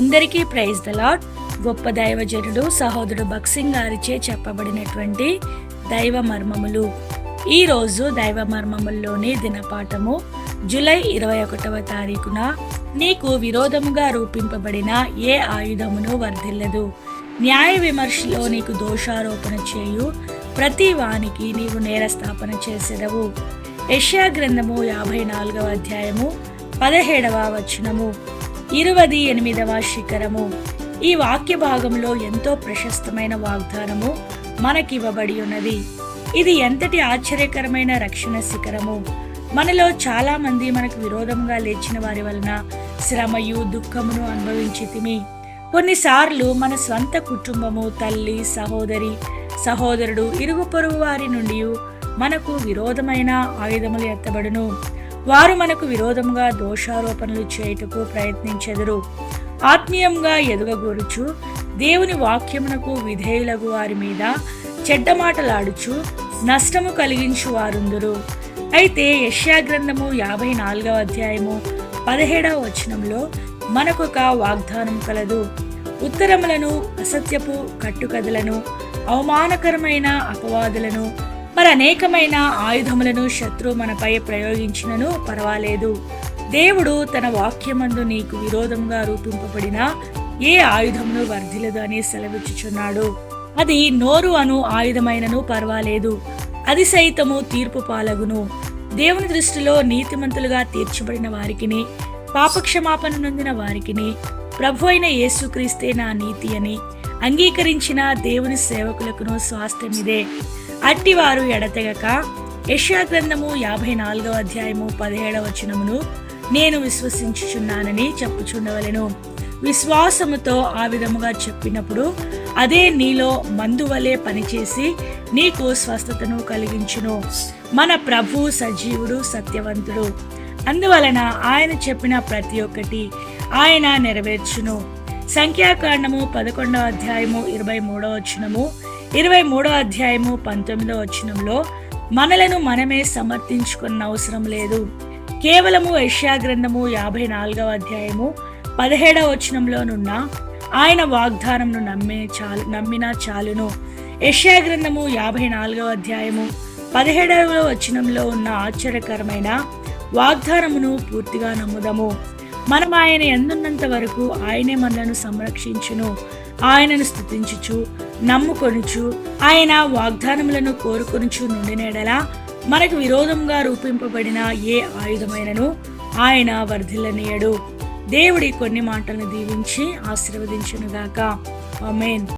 అందరికీ praise the lord గొప్ప దైవజనుడు సహోదరుడు భక్సింగ్ గారిచే చెప్పబడినటువంటి దైవ మర్మములు. ఈ రోజు దైవ మర్మముల్లోని దినపాఠము జూలై ఇరవై ఒకటవ తారీఖున నీకు విరోధముగా రూపింపబడిన ఏ ఆయుధమును వర్ధిల్లదు. న్యాయ విమర్శలో నీకు దోషారోపణ చేయు. ప్రతి వానికి నీవు నేరస్థాపన చేసేదవు. యష్యా గ్రంథము యాభై నాలుగవ అధ్యాయము పదిహేడవ వచనము. ఇరవై ఎనిమిదవ శిఖరము. ఈ వాక్య భాగంలో ఎంతో ప్రశస్తమైన వాగ్దానము మనకివ్వబడి ఉన్నది ఇది ఎంతటి ఆశ్చర్యకరమైన రక్షణ శిఖరము. మనలో చాలా మంది మనకు విరోధంగా లేచిన వారి వలన శ్రమయు దుఃఖమును అనుభవించితిమి. కొన్నిసార్లు మన స్వంత కుటుంబము తల్లి సహోదరి సహోదరుడు ఇరుగు పొరుగు వారి నుండి మనకు విరోధమైన ఆయుధములు ఎత్తబడును. వారు మనకు విరోధముగా దోషారోపణలు చేయుటకు ప్రయత్నించెదరు. ఆత్మీయంగా ఎదుగగూరుచు దేవుని వాక్యమునకు విధేయులగు వారి మీద చెడ్డ మాటలాడుచు నష్టము కలిగించు వారుందురు. అయితే యష్యాగ్రంథము యాభై నాలుగవ అధ్యాయము పదిహేడవ వచనంలో మనకొక వాగ్దానం కలదు. ఉత్తరములను అసత్యపు కట్టుకథలను అవమానకరమైన అపవాదులను మరి అనేకమైన ఆయుధములను శత్రు మనపై ప్రయోగించినను పర్వాలేదు. దేవుడు తన వాక్యమందు నీకు విరోధంగా రూపింపబడిన ఏ ఆయుధమును వర్ధిలదు అని సెలవిచ్చుచున్నాడు. అది నోరు అను ఆయుధమైనను పర్వాలేదు. అది సైతము తీర్పు పాలగును. దేవుని దృష్టిలో నీతిమంతులుగా తీర్చబడిన వారికిని పాపక్షమాపణ నొందిన వారికిని ప్రభు అయిన యేసుక్రీస్తే నా నీతి అని అంగీకరించిన దేవుని సేవకులకును స్వాస్థ్యమిదే. అట్టివారు ఎడతెగక యష్యా గ్రంథము యాభై నాలుగవ అధ్యాయము పదిహేడవ వచనమును నేను విశ్వసించుచున్నానని చెప్పుచుండవలెను. విశ్వాసముతో ఆ విధముగా చెప్పినప్పుడు అదే నీలో మందువలే పనిచేసి నీకు స్వస్థతను కలిగించును. మన ప్రభు సజీవుడు సత్యవంతుడు. అందువలన ఆయన చెప్పిన ప్రతి ఒక్కటి ఆయన నెరవేర్చును. సంఖ్యాకాండము పదకొండవ అధ్యాయము ఇరవై మూడవ వచనము ఇరవై మూడో అధ్యాయము పంతొమ్మిదవ వచనంలో మనలను మనమే సమర్థించుకున్న అవసరం లేదు. కేవలము యష్యా గ్రంథము యాభై నాలుగవ అధ్యాయము పదిహేడవ వచనంలోనున్న ఆయన వాగ్దానంను నమ్మే చాలు నమ్మినా చాలును. యష్యా గ్రంథము యాభై నాలుగవ అధ్యాయము పదిహేడవ వచనంలో ఉన్న ఆశ్చర్యకరమైన వాగ్దానమును పూర్తిగా నమ్ముదము. మనం ఆయన ఎందున్నంత వరకు ఆయనే మనలను సంరక్షించును ఆయనను స్థుతించుచు నమ్ముకొనుచు ఆయన వాగ్దానములను కోరుకొనుచు నుండినేడలా మనకు విరోధంగా రూపింపబడిన ఏ ఆయుధమైనను ఆయన వర్ధిల్లనీయడు. దేవుడి కొన్ని మాటలను దీవించి ఆశీర్వదించునుగాక. అమేన్